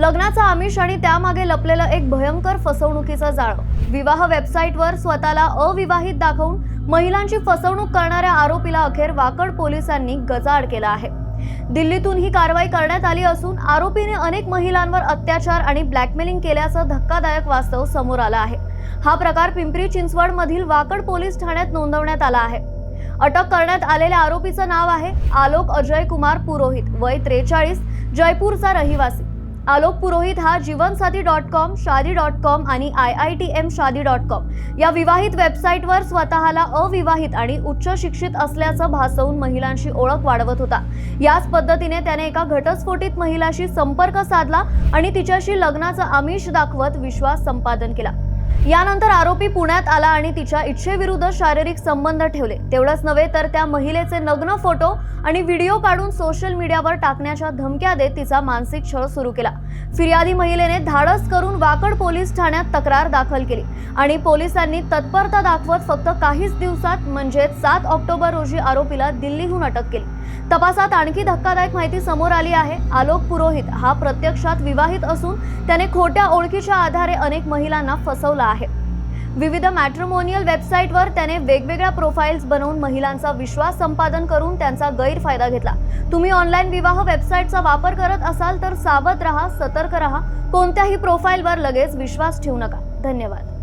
लग्नाचा आमिष आणि त्यामागे लपलेलं एक भयंकर फसवणुकीचं जाळं. विवाह वेबसाईटवर स्वतःला अविवाहित दाखवून महिलांची फसवणूक करणाऱ्या आरोपीला अखेर वाकड पोलिसांनी गजाआड केला आहे. दिल्लीतून ही कारवाई करण्यात आली असून आरोपीने अनेक महिलांवर अत्याचार आणि ब्लॅकमेलिंग केल्याचं धक्कादायक वास्तव समोर आलं आहे. हा प्रकार पिंपरी चिंचवड मधील वाकड पोलीस ठाण्यात नोंदवण्यात आला आहे. अटक करण्यात आलेल्या आरोपीचं नाव आहे आलोक अजय कुमार पुरोहित. वय त्रेचाळीस जयपूरचा रहिवासी. आलोक पुरोहित हा Jeevansathi dot com Shaadi dot com आणि I I T M Shaadi dot com. या विवाहित वेबसाईटवर स्वतःला अविवाहित आणि उच्च शिक्षित असल्याचं भासवून महिलांशी ओळख वाढवत होता. याच पद्धतीने त्याने एका घटस्फोटित महिलाशी संपर्क साधला आणि तिच्याशी लग्नाचं आमिष दाखवत विश्वास संपादन केला. यानंतर आरोपी पुण्यात आला आणि तिच्या इच्छेविरुद्ध शारीरिक संबंध ठेवले. तेवढंच नव्हे तर त्या महिलेचे नग्न फोटो आणि व्हिडिओ काढून सोशल मीडियावर टाकण्याच्या धमक्या देत तिचा मानसिक छळ सुरू केला. फिर्यादी महिलेने धाडस करून वाकड पोलीस ठाण्यात तक्रार दाखल केली आणि पोलिसांनी तत्परता दाखवत फक्त काहीच दिवसात म्हणजेच सात ऑक्टोबर रोजी आरोपीला दिल्लीहून अटक केली. तपासात आणखी धक्कादायक माहिती समोर आली आहे. आलोक पुरोहित हा प्रत्यक्षात विवाहित असून त्याने खोट्या ओळखीच्या आधारे अनेक महिलांना फसवलं. आहे. विविध मॅट्रिमोनियल वेबसाईटवर त्याने वेगवेगळ्या प्रोफाईल्स बनवून महिलांचा विश्वास संपादन करून त्यांचा गैरफायदा घेतला. तुम्ही ऑनलाईन विवाह वेबसाईटचा वापर करत असाल तर सावध रहा सतर्क रहा. कोणत्याही प्रोफाईलवर लगेच विश्वास ठेवू नका. धन्यवाद.